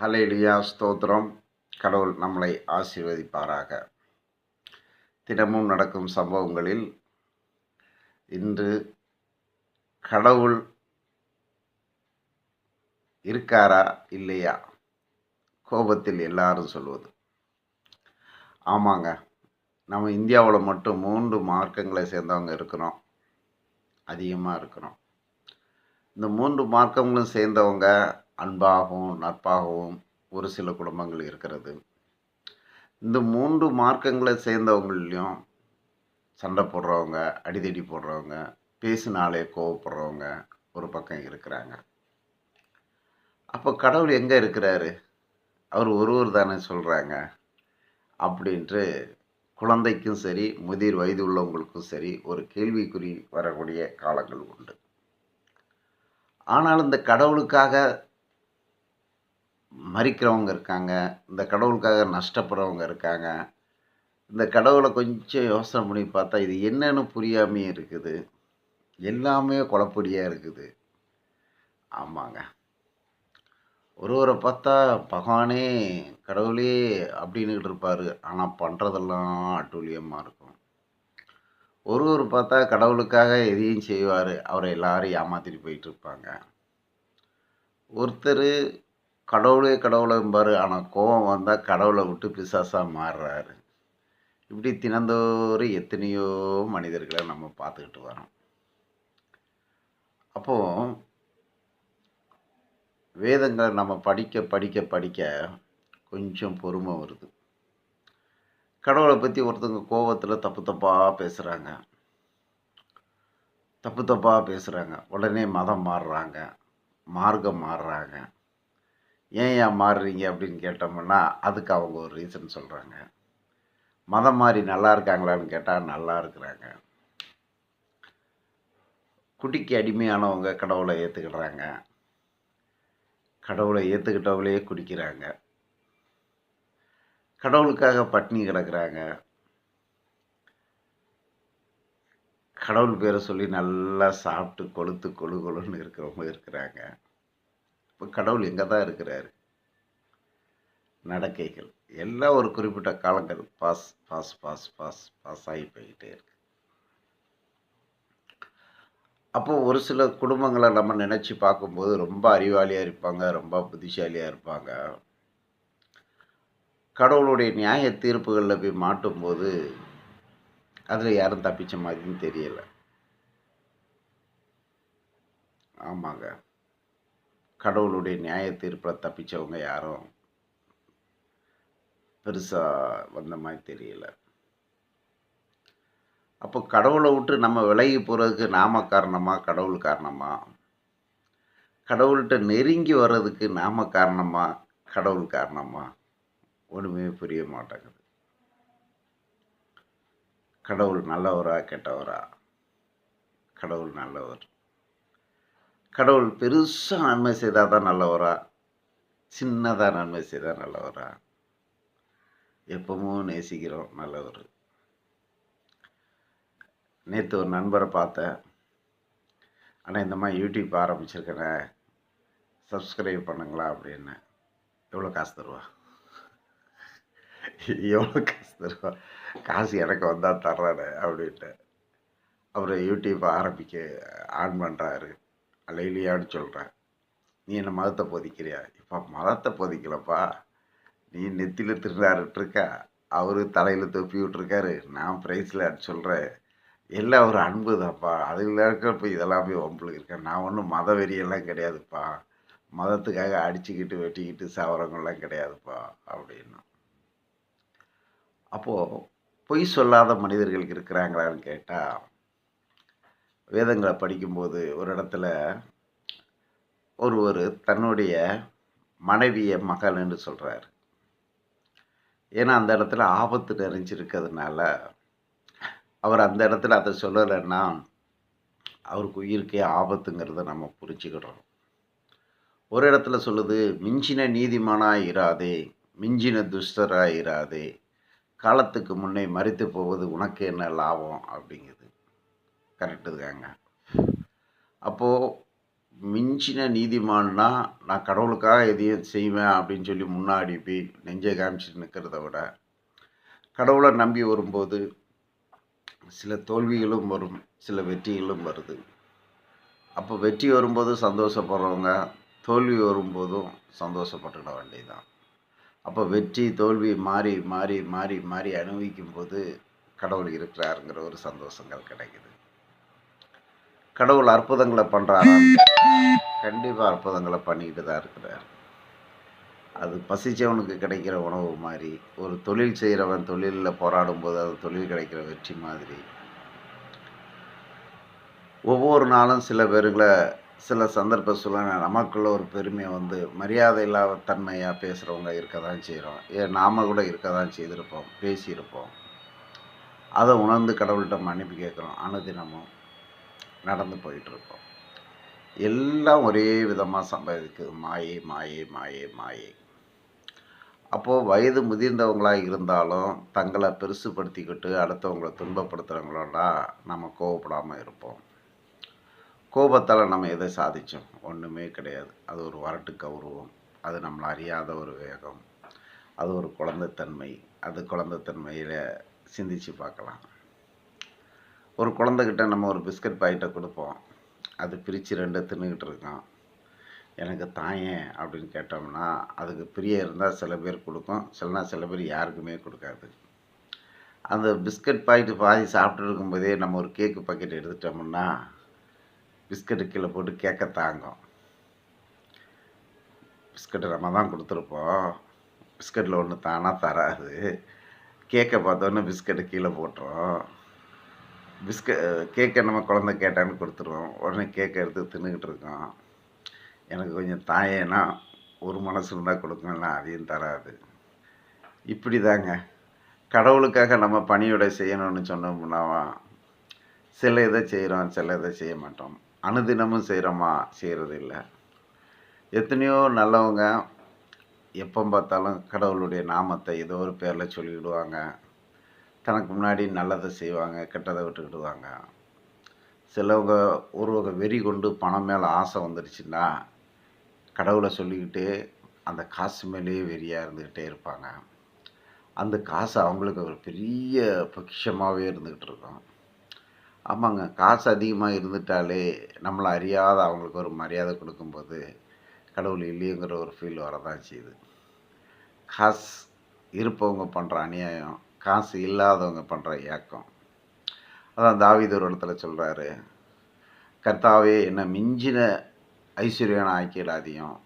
Hallelujah ஸ்தோத்திரம். கடவுள் நம்மளை ஆசீர்வதிப்பாராக. தினமும் நடக்கும் சம்பவங்களில் இன்று கடவுள் இருக்காரா இல்லையா? கோபத்தில் எல்லாரும் சொல்வது. ஆமாங்க. நம்ம இந்தியாவில் மட்டும் மூன்று மார்க்கங்களை சேர்ந்தவங்க இருக்கிறோம். அதிகமாக இருக்கிறோம். இந்த மூன்று மார்க்கங்களும் சேர்ந்தவங்க அன்பாகவும் நட்பாகவும் ஒரு சில குடும்பங்கள் இருக்கிறது. இந்த மூன்று மார்க்கங்களை சேர்ந்தவங்களையும் சண்டை போடுறவங்க அடிதடி போடுறவங்க பேசினாலே கோவப்படுறவங்க ஒரு பக்கம் இருக்கிறாங்க. அப்போ கடவுள் எங்கே இருக்கிறாரு? அவர் ஒருவர் தானே சொல்கிறாங்க அப்படின்ட்டு குழந்தைக்கும் சரி முதிர் வயது உள்ளவங்களுக்கும் சரி ஒரு கேள்விக்குறி வரக்கூடிய காலங்கள் உண்டு. ஆனால் இந்த கடவுளுக்காக மறிக்கிறவங்க இருக்காங்க. இந்த கடவுளுக்காக நஷ்டப்படுறவங்க இருக்காங்க. இந்த கடவுளை கொஞ்சம் யோசனை பண்ணி பார்த்தா இது என்னன்னு புரியாமையே இருக்குது. எல்லாமே குழப்படியாக இருக்குது. ஆமாங்க. ஒருவரை பார்த்தா பகவானே கடவுளே அப்படின்னுக்கிட்டு இருப்பார். ஆனால் பண்ணுறதெல்லாம் அட்டூழியமாக இருக்கும். ஒருவர் பார்த்தா கடவுளுக்காக எதையும் செய்வார். அவரை எல்லாரும் ஏமாத்திட்டு போயிட்டு இருப்பாங்க. ஒருத்தர் கடவுளே கடவுளை பாரு. ஆனால் கோபம் வந்தால் கடவுளை விட்டு பிசாசாக மாறுறாரு. இப்படி தினந்தோறும் எத்தனையோ மனிதர்களை நம்ம பார்த்துக்கிட்டு வரோம் அப்போது வேதங்களை நம்ம படிக்க படிக்க படிக்க கொஞ்சம் பொறுமை வருது. கடவுளை பற்றி ஒருத்தவங்க கோபத்தில் தப்பு தப்பாக பேசுகிறாங்க தப்பு தப்பாக பேசுகிறாங்க உடனே மதம் மாறுறாங்க. மார்க்கம் மாறுறாங்க. ஏன் ஏன் மாறுறீங்க அப்படின்னு கேட்டோம்னா அதுக்கு அவங்க ஒரு ரீசன் சொல்கிறாங்க மதம் மாறி நல்லா இருக்காங்களான்னு கேட்டால் நல்லா இருக்கிறாங்க. குட்டிக்கு அடிமையானவங்க கடவுளை ஏற்றுக்கிடுறாங்க கடவுளை ஏற்றுக்கிட்டவங்களே குடிக்கிறாங்க. கடவுளுக்காக பட்னி கிடக்குறாங்க. கடவுள் பேரை சொல்லி நல்லா சாப்பிட்டு கொளுத்து கொழு கொழுன்னு இருக்கிறவங்க இருக்கிறாங்க. இப்போ கடவுள் எங்கே தான் இருக்கிறாரு? நடக்கைகள். எல்லாம் ஒரு குறிப்பிட்ட காலங்கள் pass pass pass pass pass ஆகி போய்கிட்டே இருக்கு. அப்போ ஒரு சில குடும்பங்களை நம்ம நினச்சி பார்க்கும்போது ரொம்ப அறிவாளியாக இருப்பாங்க ரொம்ப புத்திசாலியாக இருப்பாங்க. கடவுளுடைய நியாய தீர்ப்புகளில் போய் மாட்டும்போது அதில் யாரும் தப்பிச்ச மாதிரின்னு தெரியலை. ஆமாங்க. கடவுளுடைய நியாய தீர்ப்பில் தப்பிச்சவங்க யாரும் பெருசாக வந்த மாதிரி தெரியல. அப்போ கடவுளை விட்டு நம்ம விலகி போகிறதுக்கு நாம காரணமாக கடவுள் காரணமாக கடவுள்கிட்ட நெருங்கி வர்றதுக்கு நாம காரணமாக கடவுள் காரணமாக ஒன்றுமே புரிய மாட்டேங்குது. கடவுள் நல்லவரா கெட்டவரா? கடவுள் நல்லவர். கடவுள் பெருசாக நன்மை செய்தால் தான் நல்லவரா? சின்னதாக நன்மை செய்தால் நல்லவரா? எப்பவும் நேசிக்கிறோம் நல்லவர். நேற்று ஒரு நண்பரை பார்த்தேன். ஆனால் இந்த மாதிரி யூடியூப் ஆரம்பிச்சிருக்கேனே. சப்ஸ்கிரைப் பண்ணுங்களா அப்படின்னு. எவ்வளோ காசு தருவா? எவ்வளோ காசு தருவா? காசு எனக்கு வந்தால் தர்றாரு அப்படின்ட்டு. அப்புறம் யூடியூப் ஆரம்பிக்க ஆன் பண்ணுறாரு அலையிலியான்னு சொல்கிறேன் நீ என்ன மதத்தை போதிக்கிறியா? இப்போ மதத்தை போதிக்கலப்பா. நீ நெத்தியில் திருடாருட்ருக்க அவர் தலையில் தொப்பி விட்ருக்காரு நான் ப்ரைஸில் சொல்கிறேன் எல்லாம் ஒரு அன்பு தான்ப்பா. அதில் இருக்கிறப்ப போய் வம்பளுக்கு இருக்கேன் நான் ஒன்றும் மத வெறியெல்லாம் கிடையாதுப்பா. மதத்துக்காக அடிச்சுக்கிட்டு வெட்டிக்கிட்டு சாவரங்கள்லாம் கிடையாதுப்பா அப்படின்னா. அப்போது பொய் சொல்லாத மனிதர்கள் இருக்கிறாங்களான்னு கேட்டால் வேதங்களை படிக்கும்போது ஒரு இடத்துல ஒருவர் தன்னுடைய மனைவியை மகள் என்று சொல்கிறார் ஏன்னா அந்த இடத்துல ஆபத்து நிறைஞ்சிருக்கிறதுனால அவர் அந்த இடத்துல அதை சொல்லலைன்னா அவருக்கு உயிருக்கே ஆபத்துங்கிறத நம்ம புரிஞ்சுக்கிடுறோம் ஒரு இடத்துல சொல்லுது மிஞ்சின நீதிமானாக இராதே மிஞ்சின துஷ்டராக இராதே காலத்துக்கு முன்னே மறித்து போவது உனக்கு என்ன லாபம்? அப்படிங்குது. கரெக்டு தாங்க. அப்போது மிஞ்சின நீதிமான்னா நான் கடவுளுக்காக எதையும் செய்வேன் அப்படின்னு சொல்லி முன்னாடி போய் நெஞ்சை காமிச்சிட்டு நிற்கிறத விட கடவுளை நம்பி வரும்போது சில தோல்விகளும் வரும் சில வெற்றிகளும் வருது. அப்போ வெற்றி வரும்போது சந்தோஷப்படுறவங்க தோல்வி வரும்போதும் சந்தோஷப்பட்டுட வேண்டியதுதான். அப்போ வெற்றி தோல்வி மாறி மாறி மாறி மாறி அனுபவிக்கும் போது கடவுள் இருக்கிறாருங்கிற ஒரு சந்தோஷங்கள் கிடைக்குது. கடவுள் அற்புதங்களை பண்ணுறாரான்னு கண்டிப்பாக அற்புதங்களை பண்ணிக்கிட்டு தான் இருக்கிறார். அது பசிச்சவனுக்கு கிடைக்கிற உணவு மாதிரி ஒரு தொழில் செய்கிறவன் தொழிலில் போராடும் போது அது தொழில் கிடைக்கிற வெற்றி மாதிரி. ஒவ்வொரு நாளும் சில பேருங்களை சில சந்தர்ப்ப சூழ்நிலை நமக்குள்ள ஒரு பெருமையை வந்து மரியாதை இல்லாத தன்மையாக பேசுகிறவங்க இருக்க தான் செய்கிறோம் ஏன் நாம் கூட இருக்க தான் செய்திருப்போம் பேசியிருப்போம். அதை உணர்ந்து கடவுள்கிட்ட மன்னிப்பு கேட்குறோம். அனுதினமும் நடந்து போயிட்டுருக்கோம் எல்லாம் ஒரே விதமாக சம்பாதிக்குது மாயை மாயை மாயை மாயை. அப்போது வயது முதிர்ந்தவங்களாக இருந்தாலும் தங்களை பெருசுப்படுத்திக்கிட்டு அடுத்தவங்களை துன்பப்படுத்துகிறவங்களோடா நம்ம கோவப்படாமல் இருப்போம். கோபத்தால் நம்ம எதை சாதித்தோம் ஒன்றுமே கிடையாது. அது ஒரு வரட்டு கௌரவம். அது நம்மளை அறியாத ஒரு வேகம். அது ஒரு குழந்தைத்தன்மை. அது குழந்தைத்தன்மையில் சிந்திச்சு பார்க்கலாம். ஒரு குழந்தைகிட்ட நம்ம ஒரு பிஸ்கட் பாக்கெட்டை கொடுப்போம். அது பிரித்து ரெண்டு தின்னுக்கிட்டு இருக்கோம் எனக்கு தாயேன் அப்படின்னு கேட்டோம்னா அதுக்கு பிரிய இருந்தால் சில பேர் கொடுக்கும். சிலனா சில பேர் யாருக்குமே கொடுக்காது. அந்த பிஸ்கட் பாக்கெட்டு பாதி சாப்பிட்டு இருக்கும்போதே நம்ம ஒரு கேக்கு பாக்கெட் எடுத்துட்டோம்னா பிஸ்கட்டு கீழே போட்டு கேட்க தாங்கும். பிஸ்கட்டு நம்ம தான் கொடுத்துருப்போம். பிஸ்கட்டில் ஒன்று தானாக தராது. கேக்கை பார்த்தோன்னே பிஸ்கட்டு கீழே போட்டுரும். பிஸ்க கேக்கை நம்ம குழந்த கேட்டான்னு கொடுத்துருவோம். உடனே கேக்கை எடுத்து தின்னுக்கிட்டு இருக்கோம். எனக்கு கொஞ்சம் தாயேனா ஒரு மனசு இருந்தால் கொடுக்கணும்னா அதையும் தராது. இப்படி தாங்க கடவுளுக்காக நம்ம பணியோட செய்யணும்னு சொன்னோம்னாவா சில இதை செய்கிறோம் சில இதை செய்ய மாட்டோம். அனுதினமும் செய்கிறோமா செய்கிறது இல்லை எத்தனையோ நல்லவங்க எப்போ பார்த்தாலும் கடவுளுடைய நாமத்தை ஏதோ ஒரு பேரில் சொல்லிவிடுவாங்க தனக்கு முன்னாடி நல்லதை செய்வாங்க கெட்டதை விட்டுக்கிடுவாங்க. சிலவங்க ஒரு வகை வெறி கொண்டு பணம் மேலே ஆசை வந்துடுச்சுன்னா கடவுளை சொல்லிக்கிட்டு அந்த காசு மேலேயே வெறியாக இருந்துக்கிட்டே இருப்பாங்க. அந்த காசு அவங்களுக்கு ஒரு பெரிய பொக்கிஷமாகவே இருந்துக்கிட்டு இருக்கும். ஆமாங்க காசு அதிகமாக இருந்துட்டாலே நம்மளை அறியாத அவங்களுக்கு ஒரு மரியாதை கொடுக்கும்போது கடவுள் இல்லையங்கிற ஒரு ஃபீல் வரதான் செய்யுது. காசு இருப்பவங்க பண்ணுற அநியாயம் காசு இல்லாதவங்க பண்ணுற ஏக்கம். அதான் தாவித ஒரு இடத்துல சொல்கிறாரு கர்த்தாவே என்னை மிஞ்சின ஐஸ்வர்யனை ஆக்கிடாதையும்.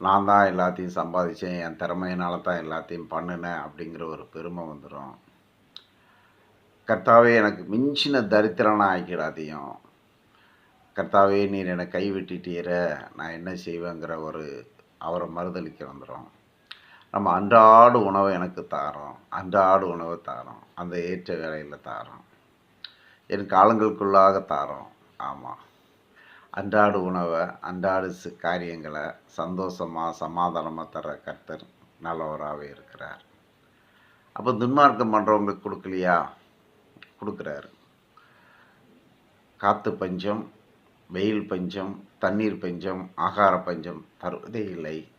நான் தான் எல்லாத்தையும் சம்பாதிச்சேன் என் திறமையினால தான் எல்லாத்தையும் பண்ணினேன் அப்படிங்கிற ஒரு பெருமை வந்துடும் கர்த்தாவே எனக்கு மிஞ்சின தரித்திரனை ஆக்கிடாதையும். கர்த்தாவே நீர் என்னை கைவிட்டுட்டீர நான் என்ன செய்வேங்கிற ஒரு அவரை மறுதளிக்க வந்துடும் நம்ம அன்றாடு உணவை எனக்கு தாரோம். அன்றாடு உணவை தாரோம். அந்த ஏற்ற வேலையில் தாரோம். என் காலங்களுக்குள்ளாக தாரோம். ஆமாம் அன்றாடு உணவை அன்றாடு சி- காரியங்களை சந்தோஷமாக சமாதானமாக தர கர்த்தர் நல்லவராகவே இருக்கிறார். அப்போ துன்மார்க்கம் பண்ணுறவங்களுக்கு கொடுக்கலையா? கொடுக்குறாரு. காற்று பஞ்சம் வெயில் பஞ்சம் தண்ணீர் பஞ்சம் ஆகார பஞ்சம் தருவதே இல்லை.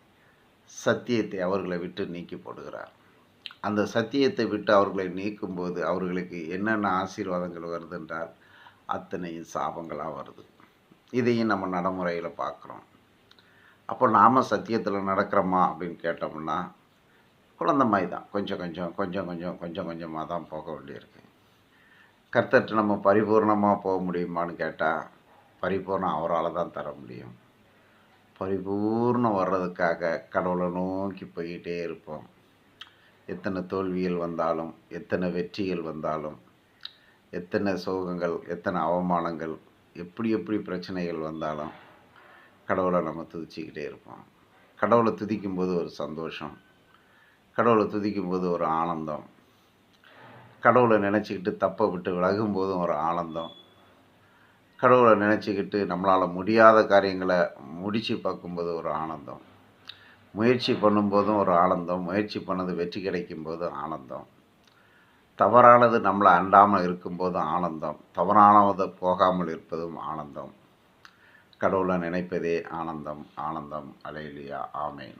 சத்தியத்தை அவர்களை விட்டு நீக்கி போடுகிறார். அந்த சத்தியத்தை விட்டு அவர்களை நீக்கும்போது அவர்களுக்கு என்னென்ன ஆசீர்வாதங்கள் வருது என்றால் அத்தனையும் சாபங்களாக வருது. இதையும் நம்ம நடைமுறையில் பார்க்குறோம். அப்போ நாம் சத்தியத்தில் நடக்கிறோமா அப்படின்னு கேட்டோம்னா குழந்த மாதிரி தான். கொஞ்சம் கொஞ்சம் கொஞ்சம் கொஞ்சம் கொஞ்சம் கொஞ்சமாக தான் போக வேண்டியிருக்கு. கர்த்தர்கிட்ட நம்ம பரிபூர்ணமாக போக முடியுமான்னு கேட்டால் பரிபூர்ணம் அவரால் தான் தர முடியும். பரிபூர்ணம் வர்றதுக்காக கடவுளை நோக்கி போய்கிட்டே இருப்போம். எத்தனை தோல்விகள் வந்தாலும் எத்தனை வெற்றிகள் வந்தாலும் எத்தனை சோகங்கள் எத்தனை அவமானங்கள் எப்படி எப்படி பிரச்சனைகள் வந்தாலும் கடவுளை நம்ம துதிச்சிக்கிட்டே இருப்போம். கடவுளை துதிக்கும்போது ஒரு சந்தோஷம். கடவுளை துதிக்கும்போது ஒரு ஆனந்தம். கடவுளை நினச்சிக்கிட்டு தப்பை விட்டு விலகும் போதும் ஒரு ஆனந்தம். கடவுளை நினச்சிக்கிட்டு நம்மளால் முடியாத காரியங்களை முடித்து பார்க்கும்போது ஒரு ஆனந்தம். முயற்சி பண்ணும்போதும் ஒரு ஆனந்தம். முயற்சி பண்ணது வெற்றி கிடைக்கும் போதும் ஆனந்தம். தவறானது நம்மளை அண்டாமல் இருக்கும்போதும் ஆனந்தம். தவறானதை போகாமல் இருப்பதும் ஆனந்தம். கடவுளை நினைப்பதே ஆனந்தம். ஆனந்தம். அலையிலியா. ஆமேன்.